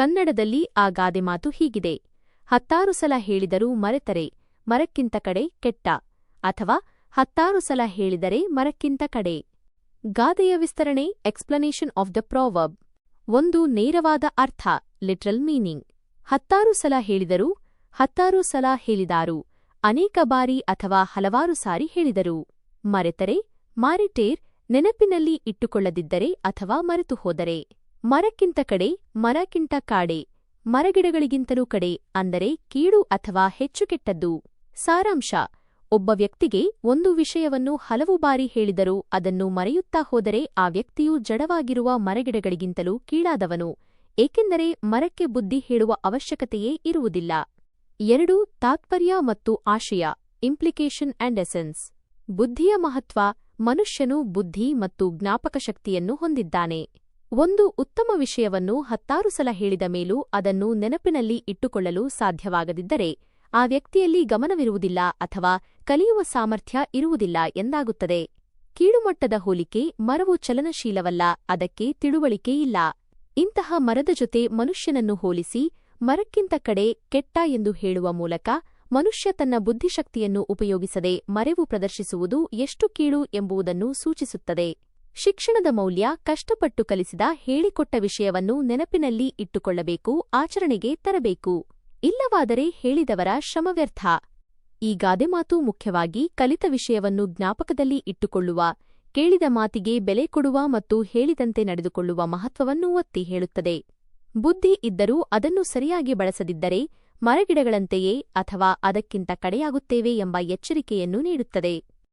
ಕನ್ನಡದಲ್ಲಿ ಆ ಗಾದೆ ಮಾತು ಹೀಗಿದೆ. ಹತ್ತಾರು ಸಲ ಹೇಳಿದರೂ ಮರೆತರೆ, ಮರಕ್ಕಿಂತ ಕಡೆ ಕೆಟ್ಟ, ಅಥವಾ ಹತ್ತಾರು ಸಲ ಹೇಳಿದರೆ ಮರಕ್ಕಿಂತ ಕಡೆ. ಗಾದೆಯ ವಿಸ್ತರಣೆ ಎಕ್ಸ್ಪ್ಲನೇಷನ್ ಆಫ್ ದ ಪ್ರಾವರ್ಬ್ ಒಂದು ನೇರವಾದ ಅರ್ಥ ಲಿಟ್ರಲ್ ಮೀನಿಂಗ್ ಹತ್ತಾರು ಸಲ ಹೇಳಿದರು, ಹತ್ತಾರು ಸಲ ಹೇಳಿದಾರು, ಅನೇಕ ಬಾರಿ ಅಥವಾ ಹಲವಾರು ಸಾರಿ ಹೇಳಿದರು. ಮರೆತರೆ, ಮಾರಿಟೇರ್, ನೆನಪಿನಲ್ಲಿ ಇಟ್ಟುಕೊಳ್ಳದಿದ್ದರೆ ಅಥವಾ ಮರೆತು ಹೋದರೆ ಮರಕ್ಕಿಂತ ಕಡೆ, ಮರಕ್ಕಿಂತ ಕಾಡೆ, ಮರಗಿಡಗಳಿಗಿಂತಲೂ ಕಡೆ ಅಂದರೆ ಕೀಡು ಅಥವಾ ಹೆಚ್ಚು ಕೆಟ್ಟದ್ದು. ಸಾರಾಂಶ, ಒಬ್ಬ ವ್ಯಕ್ತಿಗೆ ಒಂದು ವಿಷಯವನ್ನು ಹಲವು ಬಾರಿ ಹೇಳಿದರೂ ಅದನ್ನು ಮರೆಯುತ್ತಾ ಹೋದರೆ ಆ ವ್ಯಕ್ತಿಯು ಜಡವಾಗಿರುವ ಮರಗಿಡಗಳಿಗಿಂತಲೂ ಕೀಳಾದವನು, ಏಕೆಂದರೆ ಮರಕ್ಕೆ ಬುದ್ಧಿ ಹೇಳುವ ಅವಶ್ಯಕತೆಯೇ ಇರುವುದಿಲ್ಲ. ಎರಡು, ತಾತ್ಪರ್ಯ ಮತ್ತು ಆಶಯ ಇಂಪ್ಲಿಕೇಶನ್ ಅಂಡ್ ಎಸೆನ್ಸ್ ಬುದ್ಧಿಯ ಮಹತ್ವ, ಮನುಷ್ಯನು ಬುದ್ಧಿ ಮತ್ತು ಜ್ಞಾಪಕಶಕ್ತಿಯನ್ನು ಹೊಂದಿದ್ದಾನೆ. ಒಂದು ಉತ್ತಮ ವಿಷಯವನ್ನು ಹತ್ತಾರು ಸಲ ಹೇಳಿದ ಮೇಲೂ ಅದನ್ನು ನೆನಪಿನಲ್ಲಿ ಇಟ್ಟುಕೊಳ್ಳಲು ಸಾಧ್ಯವಾಗದಿದ್ದರೆ ಆ ವ್ಯಕ್ತಿಯಲ್ಲಿ ಗಮನವಿರುವುದಿಲ್ಲ ಅಥವಾ ಕಲಿಯುವ ಸಾಮರ್ಥ್ಯ ಇರುವುದಿಲ್ಲ ಎಂದಾಗುತ್ತದೆ. ಕೀಳುಮಟ್ಟದ ಹೋಲಿಕೆ ಮರವು ಚಲನಶೀಲವಲ್ಲ, ಅದಕ್ಕೆ ತಿಳುವಳಿಕೆ ಇಲ್ಲ. ಇಂತಹ ಮರದ ಜೊತೆ ಮನುಷ್ಯನನ್ನು ಹೋಲಿಸಿ ಮರಕ್ಕಿಂತ ಕಡೆ ಕೆಟ್ಟ ಎಂದು ಹೇಳುವ ಮೂಲಕ ಮನುಷ್ಯ ತನ್ನ ಬುದ್ಧಿಶಕ್ತಿಯನ್ನು ಉಪಯೋಗಿಸದೆ ಮರೆವು ಪ್ರದರ್ಶಿಸುವುದು ಎಷ್ಟು ಕೀಳು ಎಂಬುದನ್ನು ಸೂಚಿಸುತ್ತದೆ. ಶಿಕ್ಷಣದ ಮೌಲ್ಯ ಕಷ್ಟಪಟ್ಟು ಕಲಿಸಿದ ಹೇಳಿಕೊಟ್ಟ ವಿಷಯವನ್ನು ನೆನಪಿನಲ್ಲಿ ಇಟ್ಟುಕೊಳ್ಳಬೇಕು, ಆಚರಣೆಗೆ ತರಬೇಕು. ಇಲ್ಲವಾದರೆ ಹೇಳಿದವರ ಶ್ರಮವ್ಯರ್ಥ ಈ ಗಾದೆ ಮಾತು ಮುಖ್ಯವಾಗಿ ಕಲಿತ ವಿಷಯವನ್ನು ಜ್ಞಾಪಕದಲ್ಲಿ ಇಟ್ಟುಕೊಳ್ಳುವ, ಕೇಳಿದ ಮಾತಿಗೆ ಬೆಲೆ ಕೊಡುವ ಮತ್ತು ಹೇಳಿದಂತೆ ನಡೆದುಕೊಳ್ಳುವ ಮಹತ್ವವನ್ನು ಒತ್ತಿ ಹೇಳುತ್ತದೆ. ಬುದ್ಧಿ ಇದ್ದರೂ ಅದನ್ನು ಸರಿಯಾಗಿ ಬಳಸದಿದ್ದರೆ ಮರಗಿಡಗಳಂತೆಯೇ ಅಥವಾ ಅದಕ್ಕಿಂತ ಕಡೆಯಾಗುತ್ತೇವೆ ಎಂಬ ಎಚ್ಚರಿಕೆಯನ್ನು ನೀಡುತ್ತದೆ.